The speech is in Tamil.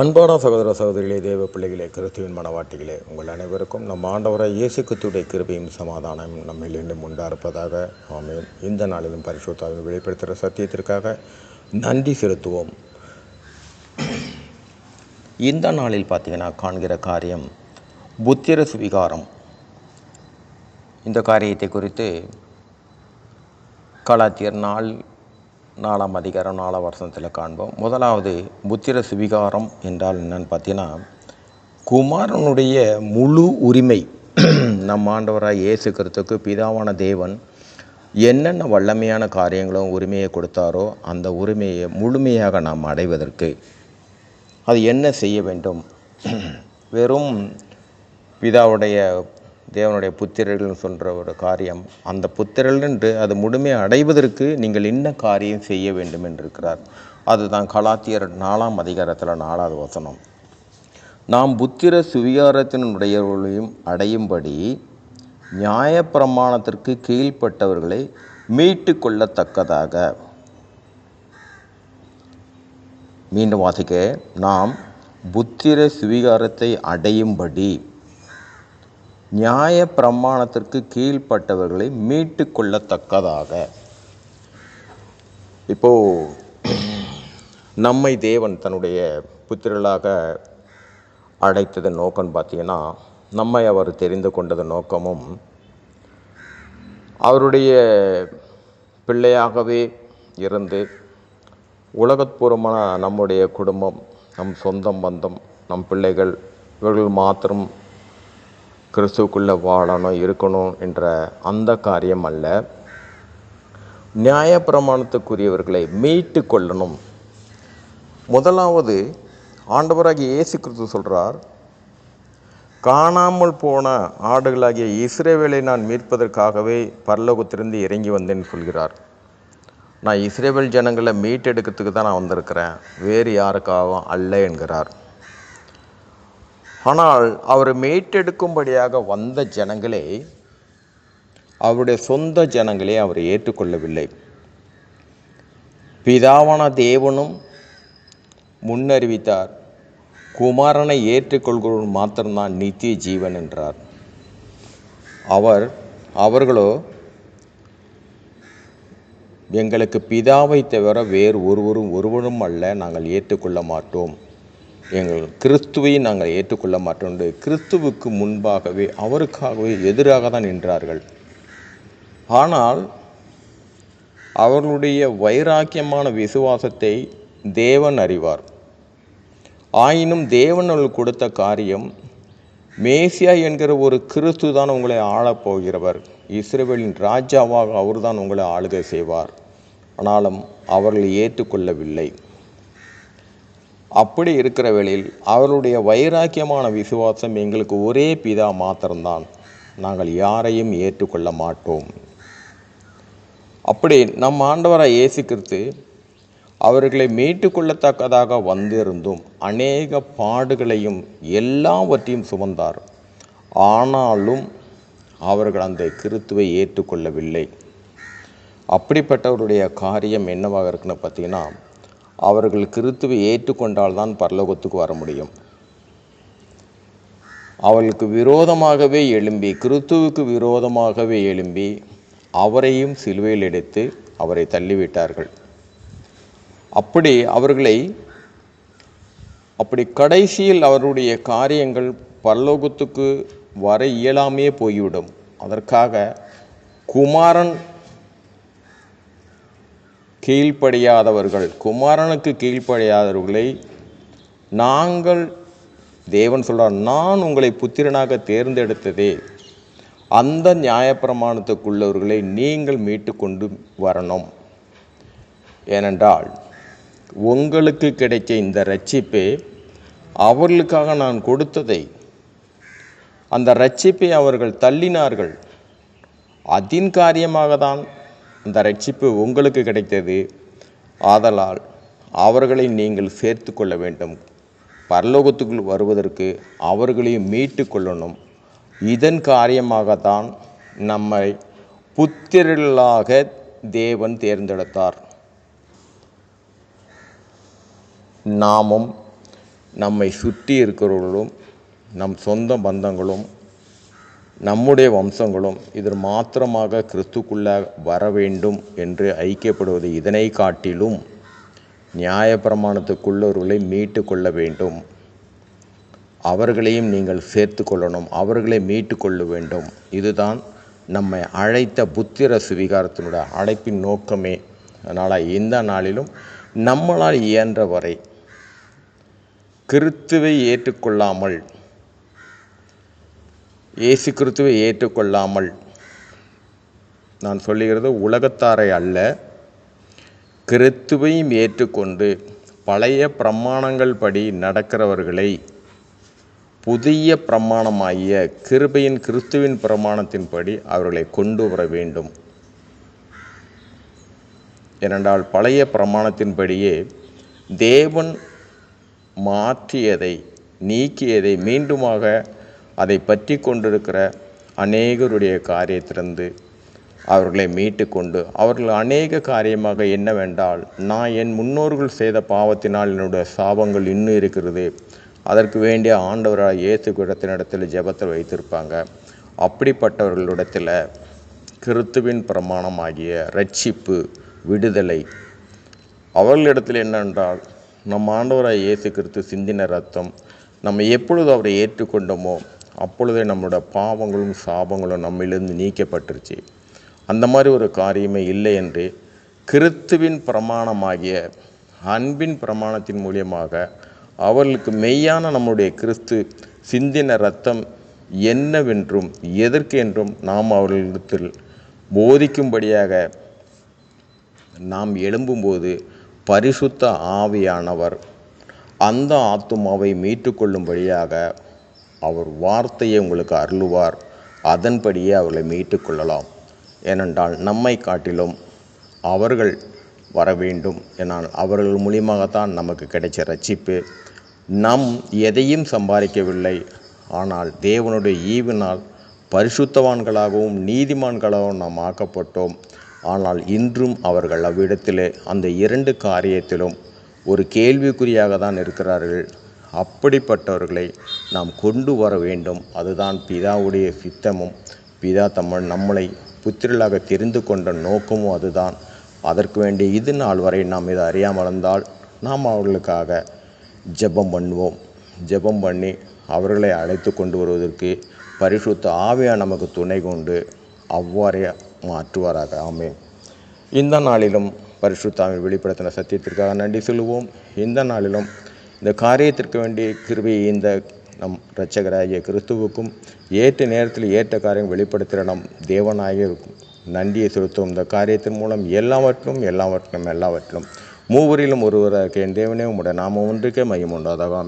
அன்பான சகோதர சகோதரிகளே தேவ பிள்ளைகளே கிறிஸ்துவின் மனவாட்டிகளே உங்கள் அனைவருக்கும் நம் ஆண்டவரை இயேசு கிறிஸ்துடைய கிருபையும் சமாதானம் நம்மில் மீண்டும் உண்டாயிருப்பதாக ஆமென். இந்த நாளிலும் பரிசுத்தாவின் வெளிப்படுத்துகிற சத்தியத்திற்காக நன்றி செலுத்துவோம். இந்த நாளில் பார்த்தீங்கன்னா காண்கிற காரியம் புத்திர சுவிகாரம். இந்த காரியத்தை குறித்து கலாத்தியர் நாள் நாலாம் அதிகாரம் நாலாம் வருஷத்தில் காண்போம். முதலாவது புத்திர சுவிகாரம் என்றால் என்னன்னு பார்த்தீங்கன்னா குமாரனுடைய முழு உரிமை நம் ஆண்டவராக இயேசு கிறிஸ்துக்கு பிதாவான தேவன் என்னென்ன வல்லமையான காரியங்களும் உரிமையை கொடுத்தாரோ அந்த உரிமையை முழுமையாக நாம் அடைவதற்கு அது என்ன செய்ய வேண்டும்? வெறும் பிதாவுடைய தேவனுடைய புத்திரர்கள்னு சொல்கிற ஒரு காரியம். அந்த புத்திரர்கள் என்று அது முழுமை அடைவதற்கு நீங்கள் என்ன காரியம் செய்ய வேண்டும் என்று இருக்கிறார் அதுதான் கலாத்தியர் நாலாம் அதிகாரத்தில் நாலாவது வசனம். நாம் புத்திர சுவிகாரத்தினுடையவர்களையும் அடையும்படி நியாயப்பிரமாணத்திற்கு கீழ்ப்பட்டவர்களை மீட்டு கொள்ளத்தக்கதாக. மீண்டும் வாசிக்க நாம் புத்திர சுவிகாரத்தை அடையும்படி. நியாய பிரமாணத்திற்கு கீழ்ப்பட்டவர்களை மீட்டு கொள்ளத்தக்கதாக இப்போ நம்மை தேவன் தன்னுடைய புத்திரளாக அழைத்ததன் நோக்கம் பார்த்தீங்கன்னா நம்மை அவர் தெரிந்து கொண்டது நோக்கமும் அவருடைய பிள்ளையாகவே இருந்து உலகப்பூர்வமான நம்முடைய குடும்பம் நம் சொந்தம் பந்தம் நம் பிள்ளைகள் இவர்கள் மாத்திரம் கிறிஸ்துக்குள்ளே வாழணும் இருக்கணும் என்ற அந்த காரியம் அல்ல. நியாயப்பிரமாணத்துக்குரியவர்களை மீட்டு கொள்ளணும். முதலாவது ஆண்டவராகிய இயேசு கிறிஸ்து சொல்கிறார் காணாமல் போன ஆடுகளாகிய இஸ்ரேவேலை நான் மீட்பதற்காகவே பரலோகத்திலிருந்து இறங்கி வந்தேன்னு சொல்கிறார். நான் இஸ்ரேவேல் ஜனங்களை மீட்டெடுக்கிறதுக்கு தான் நான் வந்திருக்கிறேன். வேறு யாருக்காகவும் அல்ல என்கிறார். ஆனால் அவர் மீட்டெடுக்கும்படியாக வந்த ஜனங்களே அவருடைய சொந்த ஜனங்களே அவர் ஏற்றுக்கொள்ளவில்லை. பிதாவான தேவனும் முன்னறிவித்தார் குமாரனை ஏற்றுக்கொள்கிறவன் மாத்திரம்தான் நித்திய ஜீவன் என்றார். அவர் அவர்களோ எங்களுக்கு பிதாவை தவிர வேறு ஒருவரும் ஒருவரும் அல்ல நாங்கள் ஏற்றுக்கொள்ள மாட்டோம். எங்கள் கிறிஸ்துவை நாங்கள் ஏற்றுக்கொள்ள மாட்டோம் கிறிஸ்துவுக்கு முன்பாகவே அவருக்காகவே எதிராக தான் நின்றார்கள். ஆனால் அவர்களுடைய வைராக்கியமான விசுவாசத்தை தேவன் அறிவார். ஆயினும் தேவன் அவள் கொடுத்த காரியம் மேசியா என்கிற ஒரு கிறிஸ்து தான் உங்களை ஆளப் போகிறவர். இஸ்ரேவேலின் ராஜாவாக அவர்தான் உங்களை ஆளுகை செய்வார். ஆனாலும் அவர்கள் ஏற்றுக்கொள்ளவில்லை. அப்படி இருக்கிற வேளையில் அவருடைய வைராக்கியமான விசுவாசம் எங்களுக்கு ஒரே பிதா மாத்திரம்தான். நாங்கள் யாரையும் ஏற்றுக்கொள்ள மாட்டோம். அப்படி நம் ஆண்டவராக இயேசு கிறிஸ்து அவர்களை மீட்டுக்கொள்ளத்தக்கதாக வந்திருந்தும் அநேக பாடுகளையும் எல்லாவற்றையும் சுமந்தார். ஆனாலும் அவர்கள் அந்த கிறித்துவை ஏற்றுக்கொள்ளவில்லை. அப்படிப்பட்டவருடைய காரியம் என்னவாக இருக்குன்னு பார்த்தீங்கன்னா அவர்கள் கிறித்துவை ஏற்றுக்கொண்டால்தான் பரலோகத்துக்கு வர முடியும். அவர்களுக்கு விரோதமாகவே எழும்பி கிறித்துவுக்கு விரோதமாகவே எழும்பி அவரையும் சிலுவையில் எடுத்து அவரை தள்ளிவிட்டார்கள். அப்படி அவர்களை அப்படி கடைசியில் அவருடைய காரியங்கள் பரலோகத்துக்கு வர இயலாமே போய்விடும். அதற்காக குமாரன் கீழ்ப்படியாதவர்கள் குமாரனுக்கு கீழ்ப்படியாதவர்களை நாங்கள் தேவன் சொல்கிறார் நான் உங்களை புத்திரனாக தேர்ந்தெடுத்ததே. அந்த நியாயப்பிரமாணத்துக்குள்ளவர்களை நீங்கள் மீட்டு கொண்டு வரணும். ஏனென்றால் உங்களுக்கு கிடைத்த இந்த ரட்சிப்பே அவர்களுக்காக நான் கொடுத்ததை. அந்த ரட்சிப்பை அவர்கள் தள்ளினார்கள். அதின் காரியமாக தான் அந்த ரட்சிப்பு உங்களுக்கு கிடைத்தது. ஆதலால் அவர்களை நீங்கள் சேர்த்து கொள்ள வேண்டும். பரலோகத்துக்குள் வருவதற்கு அவர்களையும் மீட்டு கொள்ளணும். இதன் காரியமாகத்தான் நம்மை புத்திரர்களாக தேவன் தேர்ந்தெடுத்தார். நாமும் நம்மை சுற்றி இருக்கிறவர்களும் நம் சொந்த பந்தங்களும் நம்முடைய வம்சங்களும் இதில் மாத்திரமாக கிறிஸ்துக்குள்ளாக வர வேண்டும் என்று ஐக்கியப்படுவது இதனை காட்டிலும் நியாயப்பிரமாணத்துக்குள்ளவர்களை மீட்டு கொள்ள வேண்டும். அவர்களையும் நீங்கள் சேர்த்து கொள்ளணும். அவர்களை மீட்டு கொள்ள வேண்டும். இதுதான் நம்மை அழைத்த புத்திர சுவீகாரத்தினுடைய அழைப்பின் நோக்கமே. அதனால் இந்த நாளிலும் நம்மளால் இயன்ற வரை கிறித்துவை ஏற்றுக்கொள்ளாமல் இயேசு கிறித்துவை ஏற்றுக்கொள்ளாமல். நான் சொல்லுகிறது உலகத்தாரை அல்ல கிறித்துவையும் ஏற்றுக்கொண்டு பழைய பிரமாணங்கள் படி நடக்கிறவர்களை புதிய பிரமாணமாகிய கிருபையின் கிறிஸ்துவின் பிரமாணத்தின்படி அவர்களை கொண்டு வர வேண்டும். ஏனென்றால் பழைய பிரமாணத்தின்படியே தேவன் மாற்றியதை நீக்கியதை மீண்டுமாக அதை பற்றி கொண்டிருக்கிற அநேகருடைய காரியத்திலிருந்து அவர்களை மீட்டு கொண்டு அவர்கள் அநேக காரியமாக என்னவென்றால் நான் என் முன்னோர்கள் செய்த பாவத்தினால் என்னுடைய சாபங்கள் இன்னும் இருக்கிறது. அதற்கு வேண்டிய ஆண்டவராக இயேசு இடத்தினிடத்தில் ஜெபத்தில் வைத்திருப்பாங்க. அப்படிப்பட்டவர்களிடத்தில் கிறித்துவின் பிரமாணமாகிய ரட்சிப்பு விடுதலை. அவர்களிடத்தில் என்னென்றால் நம் ஆண்டவராக இயேசு கிறிஸ்து சிந்தின ரத்தம் நம்ம எப்பொழுது அவரை ஏற்றுக்கொண்டோமோ அப்பொழுதே நம்மளோட பாவங்களும் சாபங்களும் நம்மிலிருந்து நீக்கப்பட்டுருச்சு. அந்த மாதிரி ஒரு காரியமே இல்லை என்று கிறித்துவின் பிரமாணமாகிய அன்பின் பிரமாணத்தின் மூலியமாக அவர்களுக்கு மெய்யான நம்முடைய கிறிஸ்து சிந்தின ரத்தம் என்னவென்றும் எதற்கு என்றும் நாம் அவர்களிடத்தில் போதிக்கும்படியாக நாம் எழும்பும்போது பரிசுத்த ஆவியானவர் அந்த ஆத்துமாவை மீட்டுக்கொள்ளும்படியாக அவர் வார்த்தையை உங்களுக்கு அருளுவார். அதன்படியே அவர்களை மீட்டுக்கொள்ளலாம் ஏனென்றால் நம்மை காட்டிலும் அவர்கள் வர வேண்டும். என்னால் அவர்கள் மூலியமாகத்தான் நமக்கு கிடைச்ச ரட்சிப்பு. நம் எதையும் சம்பாதிக்கவில்லை. ஆனால் தேவனுடைய ஈவினால் பரிசுத்தவான்களாகவும் நீதிமான்களாகவும் நாம் ஆக்கப்பட்டோம். ஆனால் இன்றும் அவர்கள் அவ்விடத்திலே அந்த இரண்டு காரியத்திலும் ஒரு கேள்விக்குறியாக தான் இருக்கிறார்கள். அப்படிப்பட்டவர்களை நாம் கொண்டு வர வேண்டும். அதுதான் பிதாவுடைய சித்தமும். பிதா தமிழ் நம்மளை புத்திரலாக தெரிந்து கொண்ட நோக்கமும் அதுதான். அதற்கு வேண்டிய இது நாள் வரை நாம் இதை அறியாமல் இருந்தால் நாம் அவர்களுக்காக ஜெபம் பண்ணுவோம். ஜெபம் பண்ணி அவர்களை அழைத்து கொண்டு வருவதற்கு பரிசுத்த ஆவியா நமக்கு துணை கொண்டு அவ்வாறே மாற்றுவாராக. ஆமென். இந்த நாளிலும் பரிசுத்தாவின் வெளிப்படுத்தின சத்தியத்திற்காக நன்றி சொல்லுவோம். இந்த நாளிலும் இந்த காரியத்திற்கு வேண்டிய கிருபியை இந்த நம் இரட்சகராகிய கிறிஸ்துவுக்கும் ஏற்ற நேரத்தில் ஏற்ற காரியம் வெளிப்படுத்துகிற நம் தேவனாகிய நன்றியை செலுத்தும் இந்த காரியத்தின் மூலம் எல்லாவற்றிலும் எல்லாவற்றிலும் எல்லாவற்றிலும் மூவரிலும் ஒருவராக என் தேவனே உம்முடைய நாமம் ஒன்றுக்கே மையம் உண்டாதாக